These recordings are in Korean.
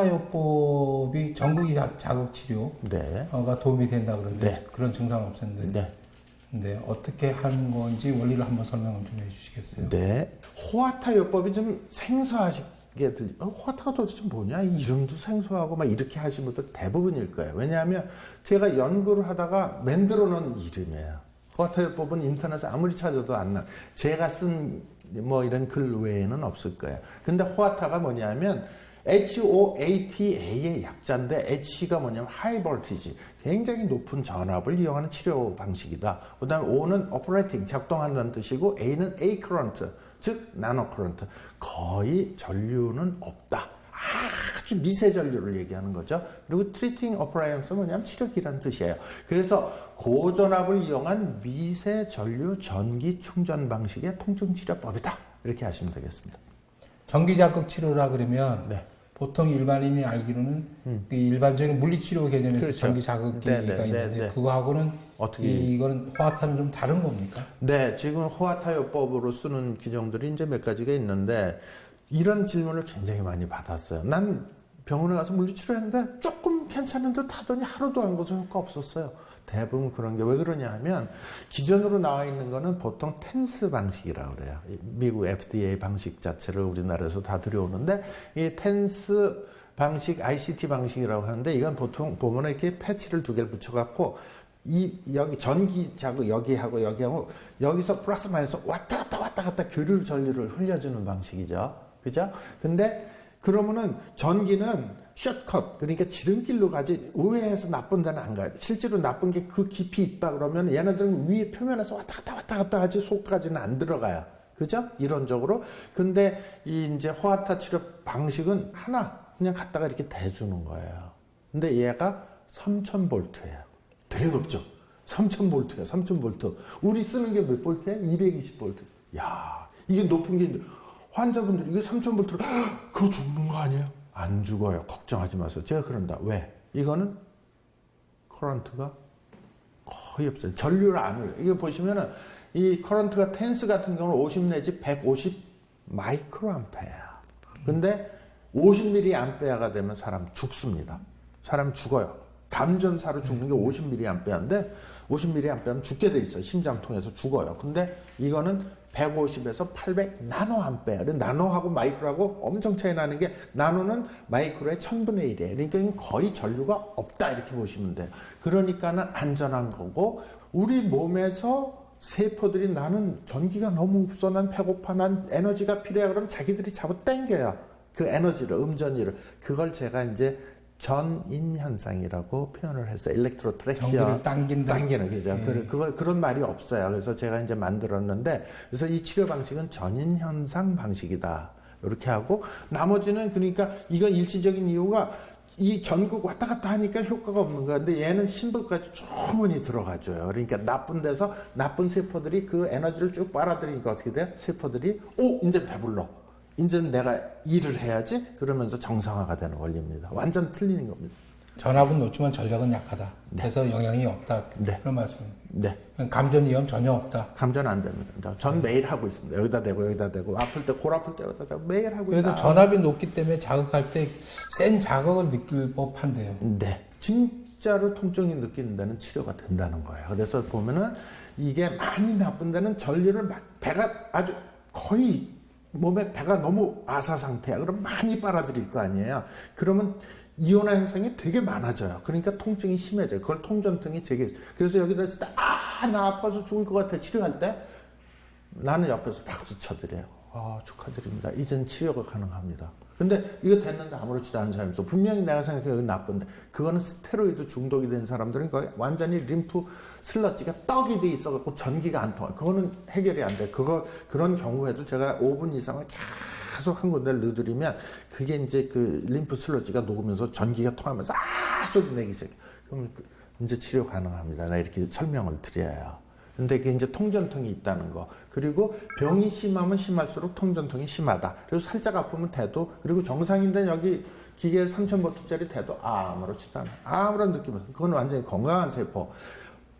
호아타요법이 전극이 자- 자극 치료가 네. 도움이 된다 그러는데 네. 그런 증상 없었는데 네. 근데 어떻게 하는 건지 원리를 한번 설명을 좀 해주시겠어요? 네. 호아타 요법이 좀 생소하시게 들. 어, 호아타가 도대체 뭐냐? 이 이름도 생소하고 막 이렇게 하신 분들 대부분일 거예요. 왜냐하면 제가 연구를 하다가 만들어 놓은 이름이에요. 호아타 요법은 인터넷에 아무리 찾아도 안 나. 제가 쓴 뭐 이런 글 외에는 없을 거예요. 근데 호아타가 뭐냐면 HOATA의 약자인데 H가 뭐냐면 하이 볼티지 굉장히 높은 전압을 이용하는 치료 방식이다. 그 다음에 O는 오퍼레이팅 작동한다는 뜻이고 A는 A 커런트 즉 나노 커런트 거의 전류는 없다. 아주 미세 전류를 얘기하는 거죠. 그리고 트리팅 어프라이언스는 뭐냐면 치료기란 뜻이에요. 그래서 고전압을 이용한 미세 전류 전기 충전 방식의 통증 치료법이다. 이렇게 하시면 되겠습니다. 전기 자극 치료라 그러면 네. 보통 일반인이 알기로는 그 일반적인 물리치료 개념에서 그렇죠. 전기 자극기가 네, 네, 네, 있는데 네. 그거하고는 어떻게 이, 이거는 호아타는 좀 다른 겁니까? 네, 지금 호화타요법으로 쓰는 규정들이 이제 몇 가지가 있는데 이런 질문을 굉장히 많이 받았어요. 난 병원에 가서 물리치료했는데 조금 괜찮은 듯 하더니 하루도 안 가서 효과 없었어요. 대부분 그런 게 왜 그러냐 하면 기존으로 나와 있는 거는 보통 텐스 방식이라고 그래요. 이 미국 FDA 방식 자체를 우리나라에서 다 들여오는데 이 텐스 방식, ICT 방식이라고 하는데 이건 보통 보면 이렇게 패치를 두 개를 붙여갖고 이 여기 전기 자극 여기하고 여기하고 여기서 플러스 마이너스 왔다 갔다 왔다 갔다 교류 전류를 흘려주는 방식이죠. 그죠? 근데 그러면은 전기는 숏컷 그러니까 지름길로 가지 의회에서 나쁜 데는 안 가요. 실제로 나쁜 게 그 깊이 있다 그러면 얘네들은 위에 표면에서 왔다 갔다 왔다 갔다 하지 속까지는 안 들어가요. 그죠? 이론적으로. 근데 이 이제 호화타 치료 방식은 하나 그냥 갖다가 이렇게 대주는 거예요. 근데 얘가 3000볼트예요. 되게 높죠? 3000볼트야, 3000볼트. 우리 쓰는 게 몇 볼트야? 220볼트. 야, 이게 높은 게 환자분들이 이게 3000볼트로 그거 죽는 거 아니에요? 안 죽어요. 걱정하지 마세요. 제가 그런다. 왜? 이거는 커런트가 거의 없어요. 전류를 안 흘려요. 이거 보시면은 이 커런트가 텐스 같은 경우는 50 내지 150 마이크로 암페야. 근데 50 암페아가 되면 사람 죽습니다. 사람 죽어요. 감전사로 죽는 게 50 암페아인데 50 암페아는 죽게 돼 있어요. 심장 통해서 죽어요. 근데 이거는 150에서 800 나노 암페아. 나노하고 마이크로하고 엄청 차이 나는 게 나노는 마이크로의 1000분의 1이에요. 그러니까 거의 전류가 없다 이렇게 보시면 돼요. 그러니까는 안전한 거고 우리 몸에서 세포들이 나는 전기가 너무 없어 난 배고파 난 에너지가 필요해 그러면 자기들이 잡아 당겨요 그 에너지를 음전이를 그걸 제가 이제 전인 현상이라고 표현을 했어요 일렉트로 트랙션 전기를 당긴다. 당기는 거죠 예. 그 그걸 그런 말이 없어요 그래서 제가 이제 만들었는데 그래서 이 치료 방식은 전인 현상 방식이다 이렇게 하고 나머지는 그러니까 이거 일시적인 이유가 이 전국 왔다 갔다 하니까 효과가 없는 거야. 근데 얘는 심부까지 충분히 들어가줘요. 그러니까 나쁜 데서 나쁜 세포들이 그 에너지를 쭉 빨아들이니까 어떻게 돼? 세포들이 오 이제 배불러. 이제는 내가 일을 해야지. 그러면서 정상화가 되는 원리입니다. 완전 틀리는 겁니다. 전압은 높지만 전력은 약하다. 그래서 영향이 없다. 네. 그런 말씀. 네. 감전 위험 전혀 없다. 감전 안 됩니다. 전 매일 하고 있습니다. 여기다 대고 여기다 대고 아플 때 골 아플 때 여기다 대고 매일 하고 그래도 있다. 전압이 높기 때문에 자극할 때 센 자극을 느낄 법한데요. 네. 진짜로 통증이 느끼는 데는 치료가 된다는 거예요. 그래서 보면은 이게 많이 나쁜 데는 전류를 막 배가 아주 거의 몸에 배가 너무 아사 상태야. 그럼 많이 빨아들일 거 아니에요. 그러면 이온화 현상이 되게 많아져요. 그러니까 통증이 심해져요. 그걸 통전증이 되게 그래서 여기다 있을 때 아, 나 아파서 죽을 것 같아. 치료할 때 나는 옆에서 박수 쳐드려요. 아, 축하드립니다. 이젠 치료가 가능합니다. 근데 이거 됐는데 아무렇지도 않은 사람이 있어. 분명히 내가 생각해 이건 나쁜데. 그거는 스테로이드 중독이 된 사람들은 거의 완전히 림프 슬러지가 떡이 돼 있어갖고 전기가 안 통해. 그거는 해결이 안 돼. 그거, 그런 경우에도 제가 5분 이상을 계속 한 군데를 넣어드리면 그게 이제 그 림프 슬러지가 녹으면서 전기가 통하면서 아! 소리 내기 시작해. 그럼 그 이제 치료 가능합니다. 나 이렇게 설명을 드려요. 근데 그게 이제 통전통이 있다는 거. 그리고 병이 심하면 심할수록 통전통이 심하다. 그리고 살짝 아프면 대도, 그리고 정상인데 여기 기계 3,000볼트짜리 대도 아무렇지도 않아. 아무런 느낌 없어. 그건 완전히 건강한 세포.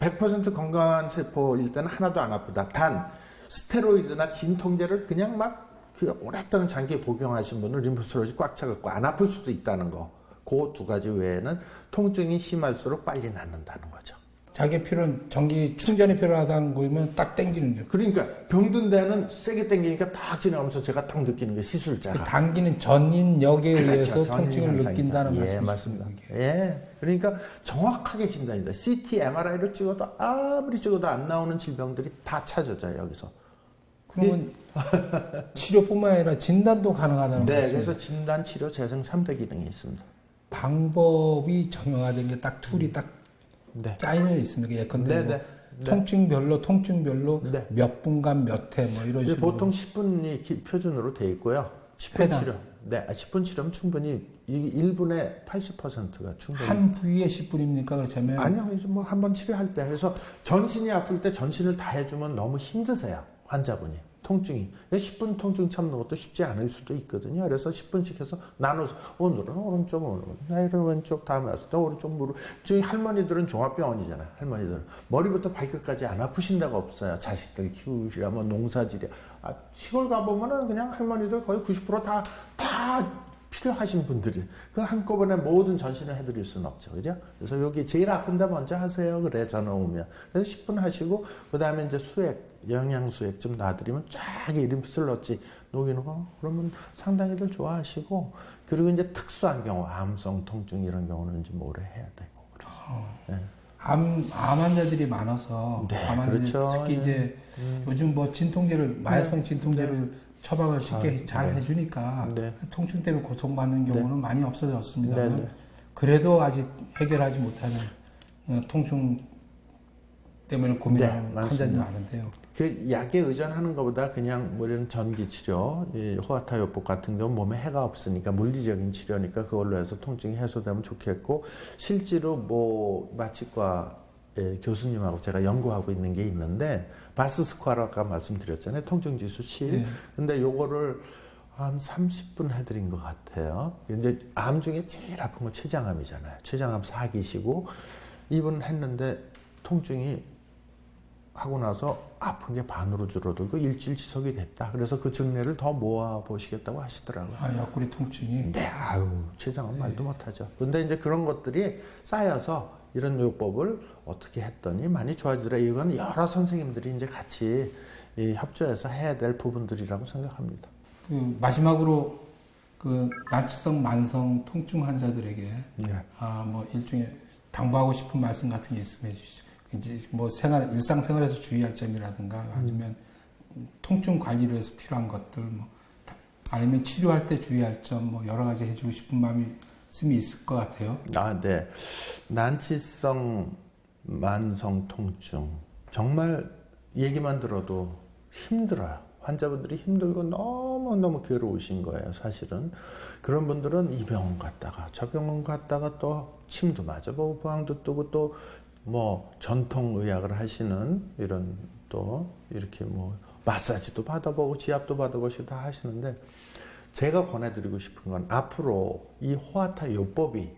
100% 건강한 세포일 때는 하나도 안 아프다. 단, 스테로이드나 진통제를 그냥 막 그 오랫동안 장기 복용하신 분은 림프슬롯이 꽉 차갖고 안 아플 수도 있다는 거. 그 두 가지 외에는 통증이 심할수록 빨리 낫는다는 거죠. 자기 필요는 전기 충전이 필요하다는 거면 딱 땡기는 거예요. 그러니까 병든 데는 세게 당기니까 딱 지나가면서 제가 딱 느끼는 게그 시술자가. 당기는 전인력에 의해서 그렇죠. 전인 통증을. 느낀다는 예, 말씀이십니다. 맞습니다. 예. 그러니까 정확하게 진단이다. CT, MRI로 찍어도 아무리 찍어도 안 나오는 질병들이 다 찾아져요, 여기서. 그러면 치료뿐만 아니라 진단도 가능하다는 네, 말씀이죠. 그래서 진단, 치료, 재생 3대 기능이 있습니다. 방법이 정형화된 게 딱 툴이 딱 네. 짜여 있습니다. 예컨대 네, 뭐 네. 네. 통증별로 통증별로 네. 몇 분간 몇 회 뭐 이런 식으로 보통 10분이 기- 표준으로 돼 있고요. 10분 회당. 치료. 네, 10분 치료면 충분히 이 1분의 80%가 충분히 한 부위에 10분입니까? 그렇다면 아니요, 이제 뭐 한 번 치료할 때 그래서 전신이 아플 때 전신을 다 해주면 너무 힘드세요 환자분이 통증이 10분 통증 참는 것도 쉽지 않을 수도 있거든요. 그래서 10분씩 해서 나눠서 오늘은 오른쪽, 오늘은 내일은 왼쪽, 다음에 왔을 때 오른쪽 무릎. 저희 할머니들은 종합병원이잖아요. 할머니들 머리부터 발끝까지 안 아프신 데가 없어요. 자식들 키우시라 뭐 농사지려. 아, 시골 가보면은 그냥 할머니들 거의 90%다 다 필요하신 분들이 그 한꺼번에 모든 전신을 해드릴 수는 없죠, 그죠? 그래서 여기 제일 아픈데 먼저 하세요. 그래 전화 오면 그래서 10분 하시고 그 다음에 이제 수액 영양 수액 좀 놔드리면 쫙 이름 슬렀지 녹이는 거 그러면 상당히들 좋아하시고 그리고 이제 특수한 경우 암성 통증 이런 경우는 이제 뭐래 해야 되고 그래서 네. 암, 암 환자들이 많아서 네, 암 환자들이 그렇죠. 특히 예. 이제 음. 요즘 뭐 진통제를 마약성 진통제를 처방을 쉽게 아, 잘 네. 해주니까 네. 통증 때문에 고통받는 경우는 많이 없어졌습니다. 네, 네. 그래도 아직 해결하지 못하는 어, 통증 때문에 고민하는 네, 환자들이 맞습니다. 많은데요. 그 약에 의존하는 것보다 그냥 뭐 이런 전기 치료, 이 호화타요법 같은 경우 몸에 해가 없으니까 물리적인 치료니까 그걸로 해서 통증이 해소되면 좋겠고 실제로 뭐 마취과 예, 교수님하고 제가 연구하고 있는 게 있는데 바스 스쿼라 아까 말씀드렸잖아요 통증 지수 7. 네. 근데 요거를 한 30분 해드린 것 같아요. 이제 암 중에 제일 아픈 건 췌장암이잖아요. 췌장암 4기시고 이분 했는데 통증이 하고 나서 아픈 게 반으로 줄어들고 일주일 지속이 됐다. 그래서 그 증례를 더 모아 보시겠다고 하시더라고요. 아, 옆구리 통증이 네, 아유, 췌장은 말도 못하죠. 근데 이제 그런 것들이 쌓여서 이런 요법을 어떻게 했더니 많이 좋아지더라. 이건 여러 선생님들이 이제 같이 이 협조해서 해야 될 부분들이라고 생각합니다. 그 마지막으로 그 난치성 만성 통증 환자들에게 네. 아, 뭐 일종의 당부하고 싶은 말씀 같은 게 있으면 해주시죠. 이제 뭐 생활 일상 생활에서 주의할 점이라든가 아니면 통증 관리를 위해서 필요한 것들 뭐 다- 아니면 치료할 때 주의할 점 뭐 여러 가지 해주고 싶은 마음이 있으면 있을 것 같아요. 아, 네. 난치성 만성 통증. 정말 얘기만 들어도 힘들어요. 환자분들이 힘들고 너무너무 괴로우신 거예요, 사실은. 그런 분들은 이 병원 갔다가 저 병원 갔다가 또 침도 맞아보고 부항도 뜨고 또 뭐 전통 의학을 하시는 이런 또 이렇게 뭐 마사지도 받아보고 지압도 받아보시고 다 하시는데 제가 권해드리고 싶은 건 앞으로 이 호화타 요법이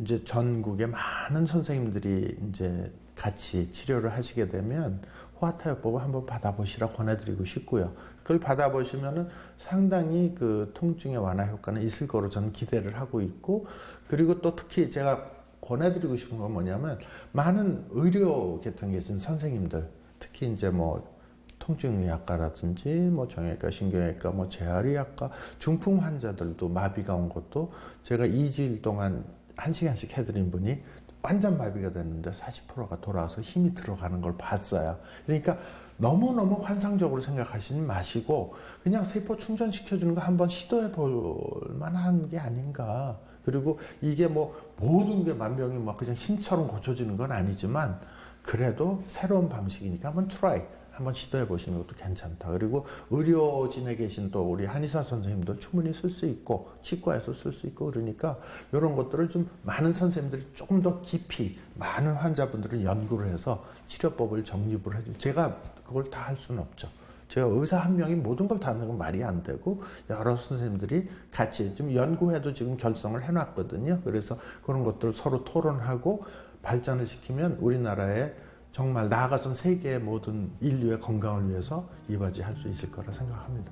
이제 전국의 많은 선생님들이 이제 같이 치료를 하시게 되면 호화타 요법을 한번 받아보시라 권해드리고 싶고요. 그걸 받아보시면은 상당히 그 통증의 완화 효과는 있을 거로 저는 기대를 하고 있고 그리고 또 특히 제가 권해드리고 싶은 건 뭐냐면 많은 의료 계통에 계신 선생님들 특히 이제 뭐 통증의학과라든지 뭐 정형외과, 신경외과, 뭐 재활의학과 중풍 환자들도 마비가 온 것도 제가 2주일 동안 한 시간씩 해드린 분이 완전 마비가 됐는데 40%가 돌아와서 힘이 들어가는 걸 봤어요. 그러니까 너무너무 환상적으로 생각하시지 마시고 그냥 세포 충전시켜주는 거 한번 시도해 볼 만한 게 아닌가. 그리고 이게 뭐 모든 게 만병이 막 그냥 신처럼 고쳐지는 건 아니지만 그래도 새로운 방식이니까 한번 트라이 한번 시도해 보시는 것도 괜찮다. 그리고 의료진에 계신 또 우리 한의사 선생님들 충분히 쓸 수 있고 치과에서 쓸 수 있고 그러니까 이런 것들을 좀 많은 선생님들이 조금 더 깊이 많은 환자분들을 연구를 해서 치료법을 정립을 해주. 제가 그걸 다 할 수는 없죠. 제가 의사 한 명이 모든 걸 다 하는 건 말이 안 되고 여러 선생님들이 같이 좀 연구해도 지금 결성을 해놨거든요. 그래서 그런 것들 서로 토론하고 발전을 시키면 우리나라에 정말 나아가선 세계의 모든 인류의 건강을 위해서 이바지할 수 있을 거라 생각합니다.